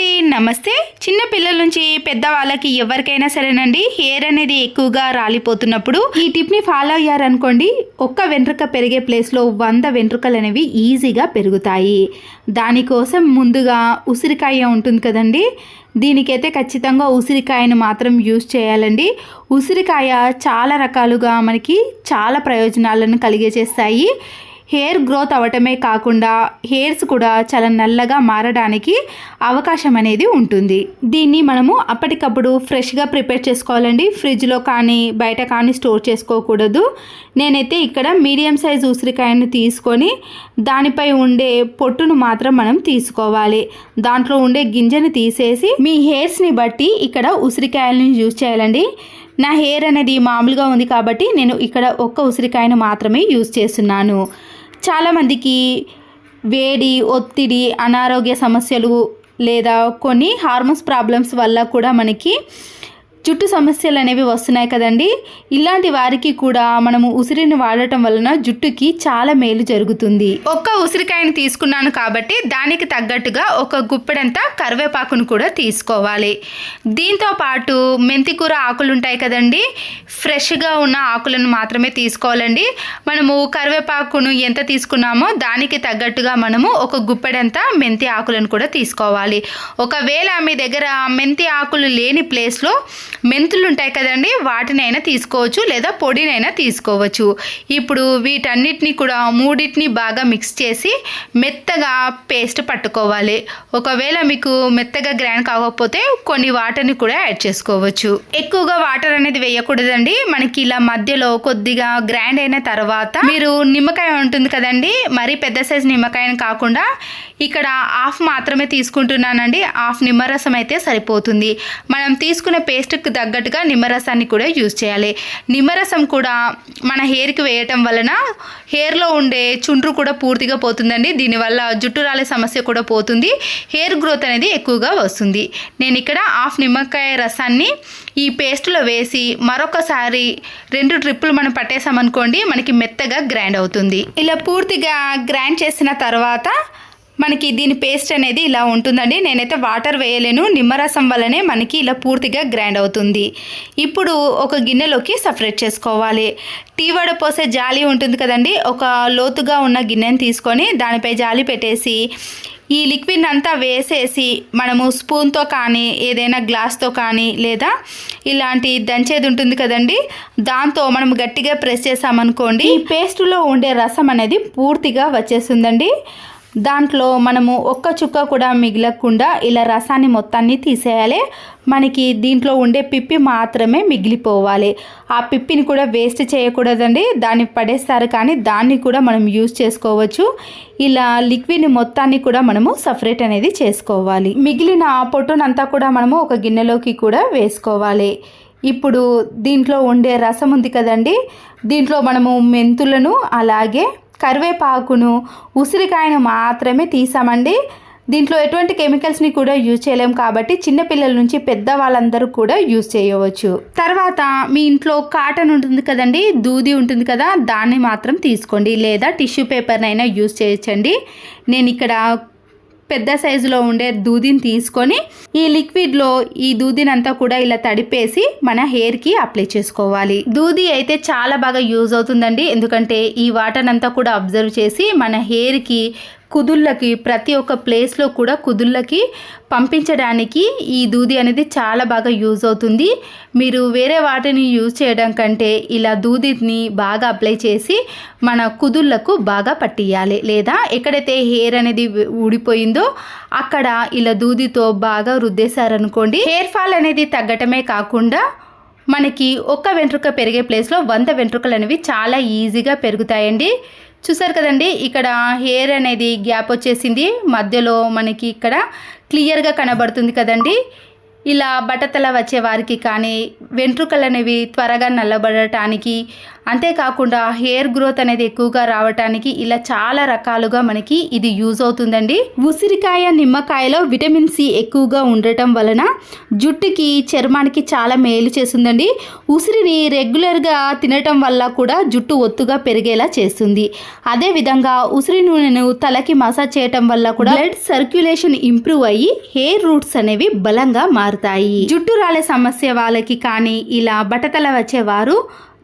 అండి నమస్తే. చిన్న పిల్లల నుంచి పెద్దవాళ్ళకి ఎవరికైనా సరేనండి హెయిర్ అనేది ఎక్కువగా రాలిపోతున్నప్పుడు ఈ టిప్ని ఫాలో అయ్యారనుకోండి ఒక్క వెంట్రుక పెరిగే ప్లేస్లో వంద వెంట్రుకలు అనేవి ఈజీగా పెరుగుతాయి. దానికోసం ముందుగా ఉసిరికాయ ఉంటుంది కదండి దీనికైతే ఖచ్చితంగా ఉసిరికాయను మాత్రం యూజ్ చేయాలండి. ఉసిరికాయ చాలా రకాలుగా మనకి చాలా ప్రయోజనాలను కలిగజేస్తాయి హెయిర్ గ్రోత్ అవ్వటమే కాకుండా హెయిర్స్ కూడా చాలా నల్లగా మారడానికి అవకాశం అనేది ఉంటుంది. దీన్ని మనము అప్పటికప్పుడు ఫ్రెష్గా ప్రిపేర్ చేసుకోవాలండి. ఫ్రిడ్జ్లో కానీ బయట కానీ స్టోర్ చేసుకోకూడదు. నేనైతే ఇక్కడ మీడియం సైజ్ ఉసిరికాయను తీసుకొని దానిపై ఉండే పొట్టును మాత్రం మనం తీసుకోవాలి. దాంట్లో ఉండే గింజను తీసేసి మీ హెయిర్స్ని బట్టి ఇక్కడ ఉసిరికాయలను యూజ్ చేయాలండి. నా హెయిర్ అనేది మామూలుగా ఉంది కాబట్టి నేను ఇక్కడ ఒక్క ఉసిరికాయను మాత్రమే యూజ్ చేస్తున్నాను. చాలామందికి వేడి ఒత్తిడి అనారోగ్య సమస్యలు లేదా కొన్ని హార్మోన్స్ ప్రాబ్లమ్స్ వల్ల కూడా మనకి జుట్టు సమస్యలు అనేవి వస్తున్నాయి కదండి. ఇలాంటి వారికి కూడా మనము ఉసిరిని వాడటం వలన జుట్టుకి చాలా మేలు జరుగుతుంది. ఒక్క ఉసిరికాయని తీసుకున్నాను కాబట్టి దానికి తగ్గట్టుగా ఒక గుప్పెడంతా కరివేపాకును కూడా తీసుకోవాలి. దీంతో పాటు మెంతికూర ఆకులు ఉంటాయి కదండి. ఫ్రెష్గా ఉన్న ఆకులను మాత్రమే తీసుకోవాలండి. మనము కరివేపాకును ఎంత తీసుకున్నామో దానికి తగ్గట్టుగా మనము ఒక గుప్పెడంతా మెంతి ఆకులను కూడా తీసుకోవాలి. ఒకవేళ మీ దగ్గర మెంతి ఆకులు లేని ప్లేస్లో మెంతులు ఉంటాయి కదండి వాటినైనా తీసుకోవచ్చు లేదా పొడినైనా తీసుకోవచ్చు. ఇప్పుడు వీటన్నిటిని కూడా మూడింటిని బాగా మిక్స్ చేసి మెత్తగా పేస్ట్ పట్టుకోవాలి. ఒకవేళ మీకు మెత్తగా గ్రైండ్ కాకపోతే కొన్ని వాటర్ని కూడా యాడ్ చేసుకోవచ్చు. ఎక్కువగా వాటర్ అనేది వేయకూడదండి. మనకి ఇలా మధ్యలో కొద్దిగా గ్రైండ్ అయిన తర్వాత మీరు నిమ్మకాయ ఉంటుంది కదండి మరీ పెద్ద సైజు నిమ్మకాయని కాకుండా ఇక్కడ హాఫ్ మాత్రమే తీసుకుంటున్నానండి. హాఫ్ నిమ్మరసం అయితే సరిపోతుంది. మనం తీసుకునే పేస్ట్కి తగ్గట్టుగా నిమ్మరసాన్ని కూడా యూజ్ చేయాలి. నిమ్మరసం కూడా మన హెయిర్కి వేయటం వలన హెయిర్లో ఉండే చుండ్రు కూడా పూర్తిగా పోతుందండి. దీనివల్ల జుట్టు రాలే సమస్య కూడా పోతుంది. హెయిర్ గ్రోత్ అనేది ఎక్కువగా వస్తుంది. నేను ఇక్కడ హాఫ్ నిమ్మకాయ రసాన్ని ఈ పేస్ట్లో వేసి మరొకసారి రెండు ట్రిప్పులు మనం పట్టేసామనుకోండి మనకి మెత్తగా గ్రైండ్ అవుతుంది. ఇలా పూర్తిగా గ్రైండ్ చేసిన తర్వాత మనకి దీని పేస్ట్ అనేది ఇలా ఉంటుందండి. నేనైతే వాటర్ వేయలేను. నిమ్మరసం వల్లనే మనకి ఇలా పూర్తిగా గ్రైండ్ అవుతుంది. ఇప్పుడు ఒక గిన్నెలోకి సపరేట్ చేసుకోవాలి. టీ వడ పోసే జాలి ఉంటుంది కదండి. ఒక లోతుగా ఉన్న గిన్నెని తీసుకొని దానిపై జాలి పెట్టేసి ఈ లిక్విడ్ అంతా వేసేసి మనము స్పూన్తో కానీ ఏదైనా గ్లాస్తో కానీ లేదా ఇలాంటి దంచేది ఉంటుంది కదండి. దాంతో మనం గట్టిగా ప్రెస్ చేసామనుకోండి ఈ పేస్ట్లో ఉండే రసం అనేది పూర్తిగా వచ్చేస్తుందండి. దాంట్లో మనము ఒక్క చుక్క కూడా మిగలకుండా ఇలా రసాన్ని మొత్తాన్ని తీసేయాలి. మనకి దీంట్లో ఉండే పిప్పి మాత్రమే మిగిలిపోవాలి. ఆ పిప్పిని కూడా వేస్ట్ చేయకూడదండి. దాన్ని పడేస్తారు కానీ దాన్ని కూడా మనం యూజ్ చేసుకోవచ్చు. ఇలా లిక్విడ్ని మొత్తాన్ని కూడా మనము సపరేట్ అనేది చేసుకోవాలి. మిగిలిన పొట్టునంతా కూడా మనము ఒక గిన్నెలోకి కూడా వేసుకోవాలి. ఇప్పుడు దీంట్లో ఉండే రసం ఉంది కదండి. దీంట్లో మనము మెంతులను అలాగే కరివేపాకును ఉసిరికాయను మాత్రమే తీసామండి. దీంట్లో ఎటువంటి కెమికల్స్ని కూడా యూజ్ చేయలేం కాబట్టి చిన్నపిల్లల నుంచి పెద్ద వాళ్ళందరూ కూడా యూజ్ చేయవచ్చు. తర్వాత మీ ఇంట్లో కాటన్ ఉంటుంది కదండి దూది ఉంటుంది కదా దాన్ని మాత్రం తీసుకోండి. లేదా టిష్యూ పేపర్నైనా యూజ్ చేయొచ్చండి. నేను ఇక్కడ పెద్ద సైజులో ఉండే దూదిని తీసుకొని ఈ లిక్విడ్లో ఈ దూదిని అంతా కూడా ఇలా తడిపేసి మన హెయిర్కి అప్లై చేసుకోవాలి. దూది అయితే చాలా బాగా యూజ్ అవుతుందండి. ఎందుకంటే ఈ వాటర్ అంతా కూడా అబ్జర్వ్ చేసి మన హెయిర్కి కుదుళ్ళకి ప్రతి ఒక్క ప్లేస్లో కూడా కుదుళ్ళకి పంపించడానికి ఈ దూది అనేది చాలా బాగా యూజ్ అవుతుంది. మీరు వేరే వాటిని యూజ్ చేయడం కంటే ఇలా దూదిని బాగా అప్లై చేసి మన కుదుళ్ళకు బాగా పట్టియాలి. లేదా ఎక్కడైతే హెయిర్ అనేది ఊడిపోయిందో అక్కడ ఇలా దూదితో బాగా రుద్దేశారనుకోండి హెయిర్ ఫాల్ అనేది తగ్గటమే కాకుండా మనకి ఒక్క వెంట్రుక పెరిగే ప్లేస్లో వంద వెంట్రుకలు అనేవి చాలా ఈజీగా పెరుగుతాయండి. చూసారు కదండి ఇక్కడ హెయిర్ అనేది గ్యాప్ వచ్చేసింది. మధ్యలో మనకి ఇక్కడ క్లియర్గా కనబడుతుంది కదండి. ఇలా బట్టతల వచ్చే వారికి కానీ వెంట్రుకలు అనేవి త్వరగా నల్లబడటానికి అంతేకాకుండా హెయిర్ గ్రోత్ అనేది ఎక్కువగా రావటానికి ఇలా చాలా రకాలుగా మనకి ఇది యూజ్ అవుతుందండి. ఉసిరికాయ నిమ్మకాయలో విటమిన్ సి ఎక్కువగా ఉండటం వలన జుట్టుకి చర్మానికి చాలా మేలు చేస్తుందండి. ఉసిరిని రెగ్యులర్గా తినటం వల్ల కూడా జుట్టు ఒత్తుగా పెరిగేలా చేస్తుంది. అదేవిధంగా ఉసిరి నూనెను తలకి మసాజ్ చేయటం వల్ల కూడా బ్లడ్ సర్క్యులేషన్ ఇంప్రూవ్ అయ్యి హెయిర్ రూట్స్ అనేవి బలంగా మారుతాయి. జుట్టు రాలే సమస్య వాళ్ళకి కానీ ఇలా బట్టతల వచ్చేవారు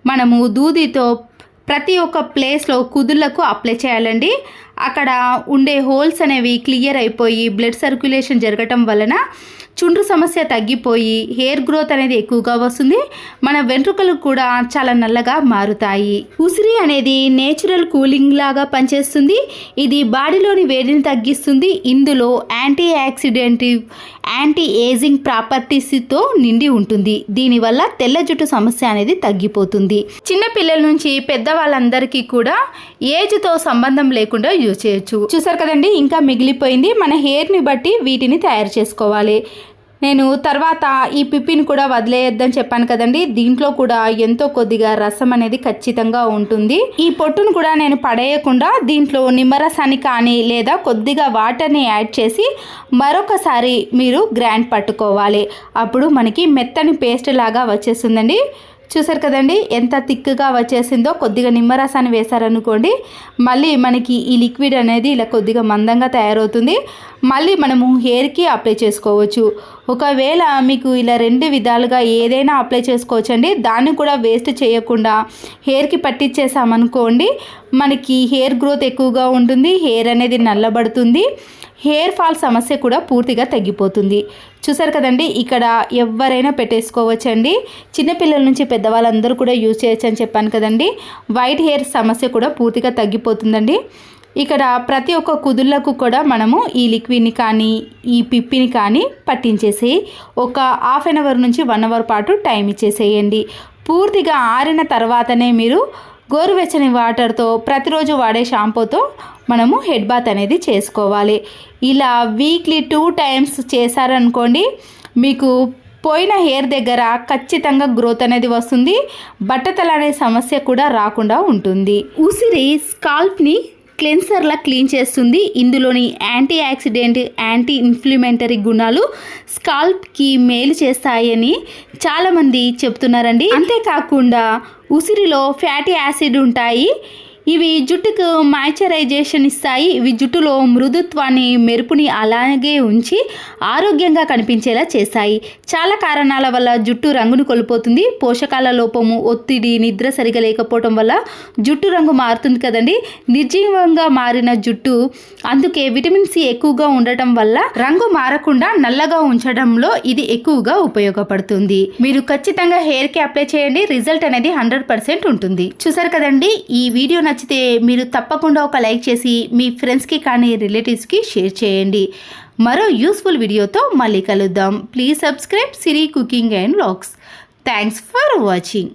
మనము దూదితో ప్రతి ఒక్క ప్లేస్లో కుదుళ్ళకు అప్లై చేయాలండి. అక్కడ ఉండే హోల్స్ అనేవి క్లియర్ అయిపోయి బ్లడ్ సర్క్యులేషన్ జరగటం వలన చుండ్రు సమస్య తగ్గిపోయి హెయిర్ గ్రోత్ అనేది ఎక్కువగా వస్తుంది. మన వెంట్రుకలు కూడా చాలా నల్లగా మారుతాయి. ఉసిరి అనేది నేచురల్ కూలింగ్ లాగా పనిచేస్తుంది. ఇది బాడీలోని వేడిని తగ్గిస్తుంది. ఇందులో యాంటీ యాక్సిడెంటివ్ యాంటీ ఏజింగ్ ప్రాపర్టీస్తో నిండి ఉంటుంది. దీనివల్ల తెల్ల జుట్టు సమస్య అనేది తగ్గిపోతుంది. చిన్న పిల్లల నుంచి పెద్ద వాళ్ళందరికీ కూడా ఏజ్తో సంబంధం లేకుండా యూజ్ చేయొచ్చు. చూసారు కదండి ఇంకా మిగిలిపోయింది. మన హెయిర్ని బట్టి వీటిని తయారు చేసుకోవాలి. నేను తర్వాత ఈ పిప్పిని కూడా వదిలేయొద్దని చెప్పాను కదండి. దీంట్లో కూడా ఎంతో కొద్దిగా రసం అనేది ఖచ్చితంగా ఉంటుంది. ఈ పొట్టును కూడా నేను పడేయకుండా దీంట్లో నిమ్మరసాన్ని కానీ లేదా కొద్దిగా వాటర్ని యాడ్ చేసి మరొకసారి మీరు గ్రాండ్ పట్టుకోవాలి. అప్పుడు మనకి మెత్తని పేస్ట్ లాగా వచ్చేస్తుందండి. చూసారు కదండి ఎంత థిక్గా వచ్చేసిందో. కొద్దిగా నిమ్మరసాన్ని వేశారనుకోండి మళ్ళీ మనకి ఈ లిక్విడ్ అనేది ఇలా కొద్దిగా మందంగా తయారవుతుంది. మళ్ళీ మనము హెయిర్కి అప్లై చేసుకోవచ్చు. ఒకవేళ మీకు ఇలా రెండు విధాలుగా ఏదైనా అప్లై చేసుకోవచ్చండి. దాన్ని కూడా వేస్ట్ చేయకుండా హెయిర్కి పట్టించేసామనుకోండి మనకి హెయిర్ గ్రోత్ ఎక్కువగా ఉంటుంది హెయిర్ అనేది నల్లబడుతుంది హెయిర్ ఫాల్ సమస్య కూడా పూర్తిగా తగ్గిపోతుంది. చూసారు కదండి ఇక్కడ ఎవరైనా పెట్టేసుకోవచ్చండి. చిన్నపిల్లల నుంచి పెద్దవాళ్ళందరూ కూడా యూజ్ చేయొచ్చు అని చెప్పాను కదండి. వైట్ హెయిర్ సమస్య కూడా పూర్తిగా తగ్గిపోతుందండి. ఇక్కడ ప్రతి ఒక్క కుదుళ్ళకు కూడా మనము ఈ లిక్విడ్ని కానీ ఈ పిప్పిని కానీ పట్టించేసి ఒక హాఫ్ అన్ అవర్ నుంచి వన్ అవర్ పాటు టైం ఇచ్చేసేయండి. పూర్తిగా ఆరిన తర్వాతనే మీరు గోరువెచ్చని వాటర్తో ప్రతిరోజు వాడే షాంపూతో మనము హెడ్ బాత్ అనేది చేసుకోవాలి. ఇలా వీక్లీ టూ టైమ్స్ చేశారనుకోండి మీకు పోయిన హెయిర్ దగ్గర ఖచ్చితంగా గ్రోత్ అనేది వస్తుంది. బట్టతల అనే సమస్య కూడా రాకుండా ఉంటుంది. ఉసిరి స్కాల్ప్ని క్లెన్సర్లా క్లీన్ చేస్తుంది. ఇందులోని యాంటీ యాక్సిడెంట్ యాంటీ ఇన్ఫ్లిమెంటరీ గుణాలు స్కాల్ప్కి మేలు చేస్తాయని చాలామంది చెప్తున్నారండి. అంతేకాకుండా ఉసిరిలో ఫ్యాటీ యాసిడ్ ఉంటాయి. ఇవి జుట్టుకు మాయిశ్చరైజేషన్ ఇస్తాయి. ఇవి జుట్టులో మృదుత్వాన్ని మెరుపుని అలాగే ఉంచి ఆరోగ్యంగా కనిపించేలా చేస్తాయి. చాలా కారణాల వల్ల జుట్టు రంగును కోల్పోతుంది. పోషకాల లోపము ఒత్తిడి నిద్ర సరిగా లేకపోవటం వల్ల జుట్టు రంగు మారుతుంది కదండి. నిర్జీవంగా మారిన జుట్టు అందుకే విటమిన్ సి ఎక్కువగా ఉండటం వల్ల రంగు మారకుండా నల్లగా ఉంచడంలో ఇది ఎక్కువగా ఉపయోగపడుతుంది. మీరు ఖచ్చితంగా హెయిర్కి అప్లై చేయండి. రిజల్ట్ అనేది హండ్రెడ్ పర్సెంట్ ఉంటుంది. చూసారు కదండి ఈ వీడియో నచ్చితే మీరు తప్పకుండా ఒక లైక్ చేసి మీ ఫ్రెండ్స్కి కానీ రిలేటివ్స్కి షేర్ చేయండి. మరో యూస్ఫుల్ వీడియోతో మళ్ళీ కలుద్దాం. Please subscribe Siri cooking and vlogs thanks for watching.